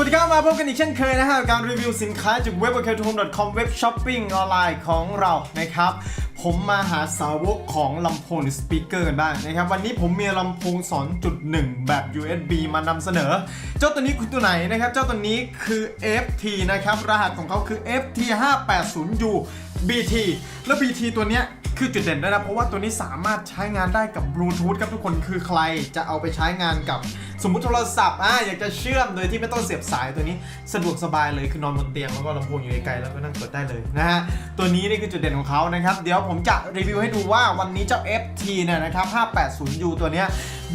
วัสดีครับ มาพบกันอีกเช่นเคยนะฮะกับการรีวิวสินค้าจาก w e b o k e t o m c o m เว็บช้อปปิ้งออนไลน์ของเรานะครับ ผมมาหาสาวกของลำโพงหรือสปีกเกอร์กันบ้างนะครับ วันนี้ผมมีลำโพง 2.1 แบบ USB มานำเสนอ เจ้าตัวนี้คือตัวไหนนะครับ เจ้าตัวนี้คือ FT นะครับ รหัสของเขาคือ FT 580U BT แล้ว BT ตัวเนี้ยคือจุดเด่นด้วยนะเพราะว่าตัวนี้สามารถใช้งานได้กับบลูทูธครับทุกคนคือใครจะเอาไปใช้งานกับสมมุติโทรศัพท์อะอยากจะเชื่อมโดยที่ไม่ต้องเสียบสายตัวนี้สะดวกสบายเลยคือนอนบนเตียงแล้วก็ลำโพงอยู่ไกลๆแล้วก็นั่งกดได้เลยนะฮะตัวนี้นี่คือจุดเด่นของเขานะครับ เดี๋ยวผมจะรีวิวให้ดูว่าวันนี้เจ้า FT เนี่ยนะครับ 580U ตัวเนี้ย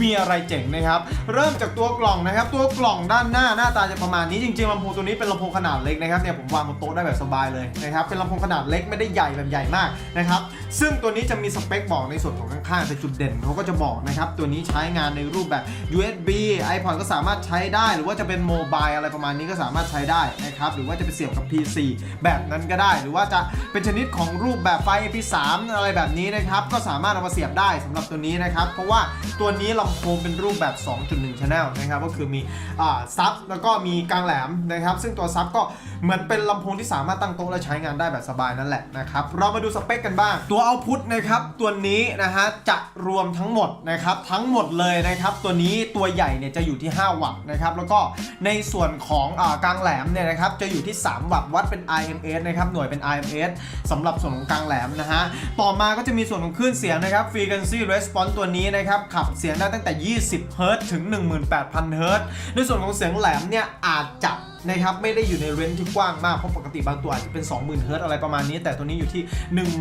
มีอะไรเจ๋งนะครับ เริ่มจากตัวกล่องนะครับ ตัวกล่องด้านหน้าหน้าตาจะประมาณนี้จริงๆลำโพงตัวนี้เป็นลำโพงขนาดเล็กนะครับเนี่ยผมวางบนโต๊ะได้แบบสบายเลยนะครับเป็นลำโพงขนาดเล็กไม่ได้ใหญ่แบบใหญ่มากนะครับซึ่งตัวนี้จะมีสเปคบอกในส่วนของข้างๆแต่จุดเด่นเขาก็จะบอกนะครับตัวนี้ใช้งานในรูปแบบ USB iPod ก็สามารถใช้ได้หรือว่าจะเป็นโมบายอะไรประมาณนี้ก็สามารถใช้ได้นะครับหรือว่าจะไปเสียบกับ PC แบบนั้นก็ได้ หรือว่าจะเป็นชนิดของรูปแบบไฟ MP3 อะไรแบบนี้นะครับก็สามารถเอามาเสียบได้สำหรับตัวนี้นะครับเพราะว่าตัวนี้ลำโพงเป็นรูปแบบ 2.1 Channel นะครับก็คือมีอ่าซับแล้วก็มีกลางแหลมนะครับซึ่งตัวซับก็เหมือนเป็นลำโพงที่สามารถตั้งโต๊ะและใช้งานได้แบบสบายนั่นแหละนะครับเรามาดูสเปคกันบ้าง ตัวเอาพุทนะครับตัวนี้นะฮะจะรวมทั้งหมดนะครับทั้งหมดเลยนะครับตัวนี้ตัวใหญ่เนี่ยจะอยู่ที่ 5 วัตต์นะครับแล้วก็ในส่วนของอกลางแหลมเนี่ยนะครับจะอยู่ที่ 3 วัตต์วัดเป็น IMS นะครับหน่วยเป็น IMS สำหรับส่วนของกลางแหลมนะฮะต่อมาก็จะมีส่วนของคลื่นเสียงนะครับ Frequency Response ตัวนี้นะครับขับเสียงได้ตั้งแต่ 20 เฮิรต์ถึง 18,000 เฮิรตในส่วนของเสียงแหลมเนี่ยอาจจะนะครับไม่ได้อยู่ในเรนจ์ที่กว้างมาก เพราะปกติบางตัวอาจจะเป็น 20,000 เฮิรต์อะไรประมาณนี้ แต่ตัวนี้อยู่ที่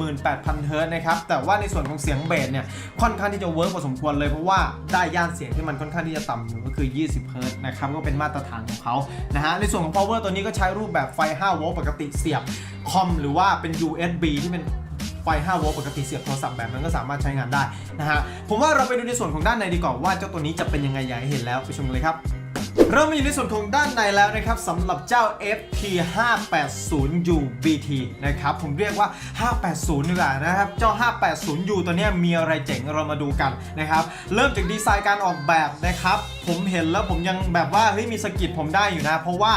18,000 เฮิรต์นะครับ แต่ว่าในส่วนของเสียงเบสเนี่ย ค่อนข้างที่จะเวิร์กพอสมควรเลย เพราะว่าได้ย่านเสียงที่มันค่อนข้างที่จะต่ำอยู่ก็คือ 20 เฮิรต์นะครับ ก็เป็นมาตรฐานของเขานะฮะ ในส่วนของ power ตัวนี้ก็ใช้รูปแบบไฟ 5 โวลต์ปกติเสียบคอมหรือว่าเป็น USB ที่เป็น ไฟ5โวลต์ปกติเสียบโทรศัพท์แบบนั้นก็สามารถใช้งานได้นะฮะผมว่าเราไปดูในส่วนของด้านในดีกว่าว่าเจ้าตัวนี้จะเป็นยังไงอยากให้เห็นแล้วไปชมกันเลยครับ เริ่มมาอยู่ในส่วนของด้านในแล้วนะครับสำหรับเจ้า FT 580U BT นะครับผมเรียกว่า 580ดีกว่านะครับ เจ้า 580U ตัวนี้มีอะไรเจ๋งเรามาดูกันนะครับเริ่มจากดีไซน์การออกแบบนะครับ ผมเห็นแล้วผมยังแบบว่าเฮ้ยมีสกิดผมได้อยู่นะ เพราะว่า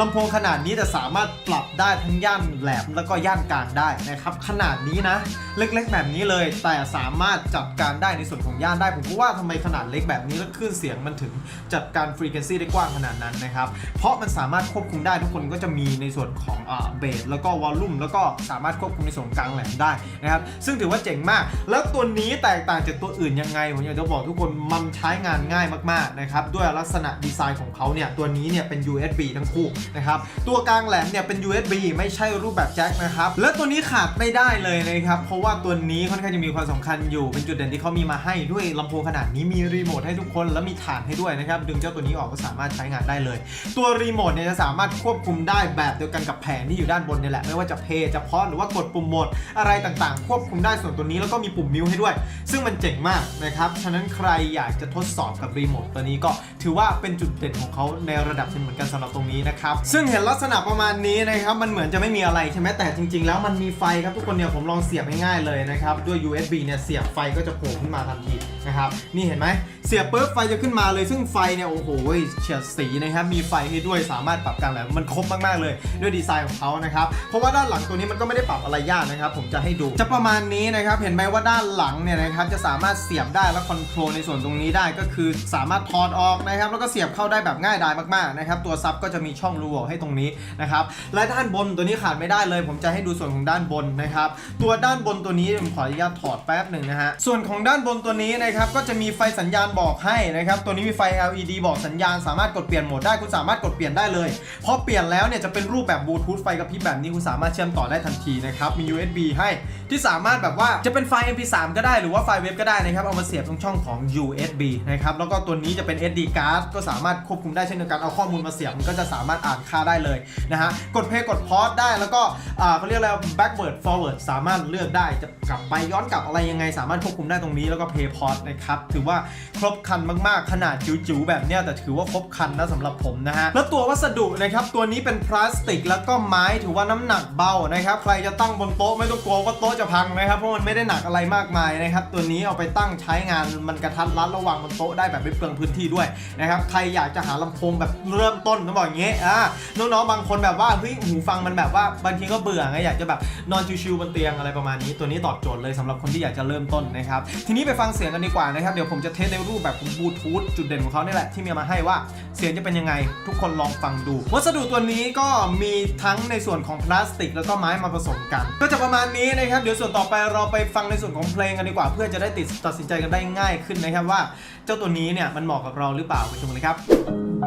ลำโพงขนาดนี้จะสามารถปรับได้ทั้งย่านแหลมแล้วก็ย่านกลางได้นะครับขนาดนี้นะเล็กๆ แบบนี้เลย แต่สามารถจัดการได้ในส่วนของย่านได้ ผมก็ว่าทำไมขนาดเล็กแบบนี้แล้วคลื่นเสียงมันถึงจัดการฟรีเควนซีได้กว้างขนาดนั้นนะครับ เพราะมันสามารถควบคุมได้ทุกคนก็จะมีในส่วนของเบสแล้วก็วอลลุ่มแล้วก็สามารถควบคุมในส่วนกลางแหลมได้นะครับ ซึ่งถือว่าเจ๋งมาก แล้วตัวนี้แตกต่างจากตัวอื่นยังไงผมอยากจะบอกทุกคนมันใช้งานง่ายมากๆนะครับด้วยลักษณะดีไซน์ของเขาเนี่ยตัวนี้เนี่ยเป็น USB ทั้งคู่นะครับตัวกลางแหลมเนี่ยเป็น USB ไม่ใช่รูปแบบแจ็คนะครับและตัวนี้ขาดไม่ได้เลยนะครับเพราะว่าตัวนี้ค่อนข้างจะมีความสำคัญอยู่เป็นจุดเด่นที่เขามีมาให้ด้วยลำโพงขนาดนี้มีรีโมทให้ทุกคน แล้วมีฐานให้ด้วยนะครับดึงเจ้าตัวนี้ออกก็สามารถใช้งานได้เลย ตัวรีโมทเนี่ยจะสามารถควบคุมได้แบบเดียวกันกับแผงที่อยู่ด้านบนนี่แหละ ไม่ว่าจะเพย์จะพอสหรือว่ากดปุ่มโหมดอะไรต่างๆ ควบคุมได้ส่วนตัวนี้แล้วก็มีปุ่มมิวให้ด้วย ซึ่งมันเจ๋งมากนะครับ ฉะนั้นใครอยากจะทดสอบกับรีโมทตัวนี้ก็ถือว่าเป็นจุดเด่นของเขาในระดับหนึงเหมือนกันสำหรับตรงนี้นะครับ ซึ่งเห็นลักษณะประมาณนี้นะครับ มันเหมือนจะไม่มีอะไรใช่ไหมแต่จริง ๆ แล้วมันมีไฟครับทุกคนเนี่ยผมลองเสียบง่ายๆเลยนะครับด้วย USB เนี่ยเสียบไฟก็จะโผล่ขึ้นมาทันทีนะครับนี่เห็นไหมเสียบปุ๊บไฟจะขึ้นมาเลยซึ่งไฟเนี่ยโอ้โหเฉียดสีนะครับมีไฟให้ด้วยสามารถปรับกลางแหลมมันครบมากๆเลย ด้วยดีไซน์ของเขานะครับเพราะว่าด้านหลังตัวนี้มันก็ไม่ได้ปรับอะไรยากนะครับผมจะให้ดูจะประมาณนี้นะครับเห็นไหมว่าด้านหลังเนี่ยนะครับจะสามารถเสียบได้และคอนโทรลในส่วนตรงนี้ได้ก็คือสามารถถอดออกนะครับแล้วก็เสียบเข้าได้แบบง่ายดายมากๆนะครับตัวซับก็จะมีช่องรูโหว่ให้ตรงนี้นะครับและด้านบนตัวนี้ขาดไม่ได้เลย ผมจะให้ดูส่วนของด้านบนนะครับตัวด้านบนตัวนี้ผมขออนุญาตถอดแป๊บหนึ่งนะฮะส่วนของด้านบนตัวนี้นะครับก็จะมีไฟสัญญาณบอกให้นะครับตัวนี้มีไฟ LED บอกสัญญาณสามารถกดเปลี่ยนโหมดได้คุณสามารถกดเปลี่ยนได้เลยพอเปลี่ยนแล้วเนี่ยจะเป็นรูปแบบบลูทูธไฟกระพริบแบบนี้คุณสามารถเชื่อมต่อได้ทันทีนะครับมี USB ให้ที่สามารถแบบว่าจะเป็นไฟล์ MP3 ก็ได้หรือว่าไฟล์เว็บก็ได้นะครับเอามาเสียบตรงช่องของ USB นะครับแล้วก็ตัวนี้จะเป็น SD card ก็สามารถควบคุมได้เช่นเดียวกันเอาข้อมูลมาเสียบมันก็จะสามารถอ่านค่าได้เลยนะฮะกดเพย์กดพอสได้แล้วก็อ่าเขาเรียกอะไร backward forward สามารถเลือกได้จะกลับไปย้อนกลับอะไรยังไง สามารถควบคุมได้ตรงนี้แล้วก็เพย์พอสนะครับถือว่าครบครันมากๆ ขนาดจิ๋วๆแบบเนี้ยแต่ถือว่าครบบคันนะสำหรับผมนะฮะ แล้วตัววัสดุนะครับตัวนี้เป็นพลาสติกแล้วก็ไม้ถือว่าน้ำหนักเบานะครับใครจะตั้งบนโต๊ะไม่ต้องกลัวว่าโต๊ะจะพังนะครับเพราะมันไม่ได้หนักอะไรมากมายนะครับตัวนี้เอาไปตั้งใช้งานมันกระทัดรัดระหว่างบนโต๊ะได้แบบไม่เปลืองพื้นที่ด้วยนะครับใครอยากจะหาลำโพงแบบเริ่มต้นต้องบอกอย่างงี้ยอ่าน้องๆบางคนแบบว่าเฮ้ยหูฟังมันแบบว่าบางทีก็เบื่อไงอยากจะแบบนอนชิวๆบนเตียงอะไรประมาณนี้ ตัวนี้ตอบโจทย์เลยสำหรับคนที่อยากจะเริ่มต้นนะครับทีนี้ไปฟังเสียงกันดีกว่านะครับเดี๋ยวผมจะเทสในรูปแบบของบลูทูธจุดเด่นของเขานี่แหละที่มีมาให้ว่าเสียงจะเป็นยังไง ทุกคนลองฟังดู วัสดุตัวนี้ก็มีทั้งในส่วนของพลาสติก แล้วก็ไม้มาผสมกัน ก็จะประมาณนี้นะครับ เดี๋ยวส่วนต่อไปเราไปฟังในส่วนของเพลงกันดีกว่า เพื่อจะได้ติดตัดสินใจกันได้ง่ายขึ้นนะครับว่า เจ้าตัวนี้เนี่ยมันเหมาะกับเราหรือเปล่าไปชมกันเลยครับ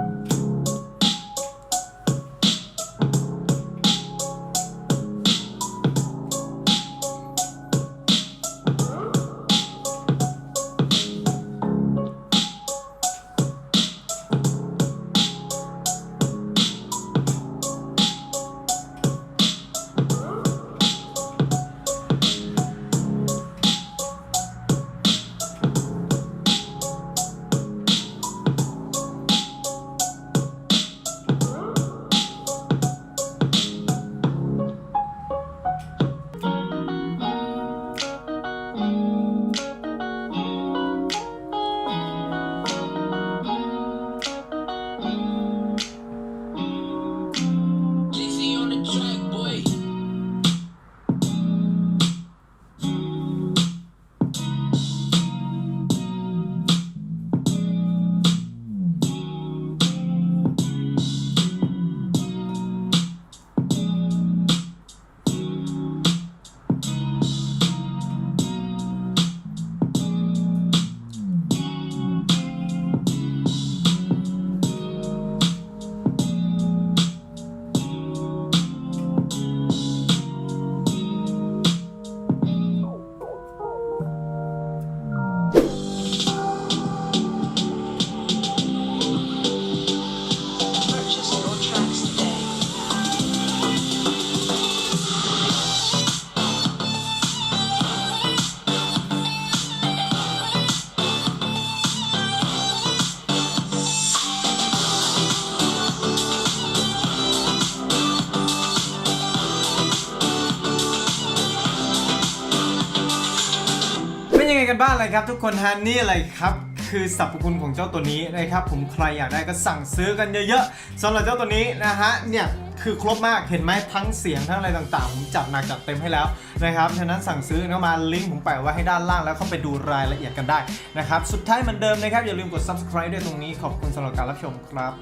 บ้างเลยครับทุกคนฮะนี่อะไรครับคือสรรพคุณของเจ้าตัวนี้นะครับผมใครอยากได้ก็สั่งซื้อกันเยอะๆสำหรับเจ้าตัวนี้นะฮะเนี่ยคือครบมากเห็นไหมทั้งเสียงทั้งอะไรต่างๆ ผมจัดหนักจัดเต็มให้แล้วนะครับฉะนั้นสั่งซื้อเข้ามาลิงก์ผมแปะไว้ให้ด้านล่างแล้วเข้าไปดูรายละเอียดกันได้นะครับสุดท้ายเหมือนเดิมนะครับอย่าลืมกด subscribe ด้วยตรงนี้ขอบคุณสำหรับการรับชมครับ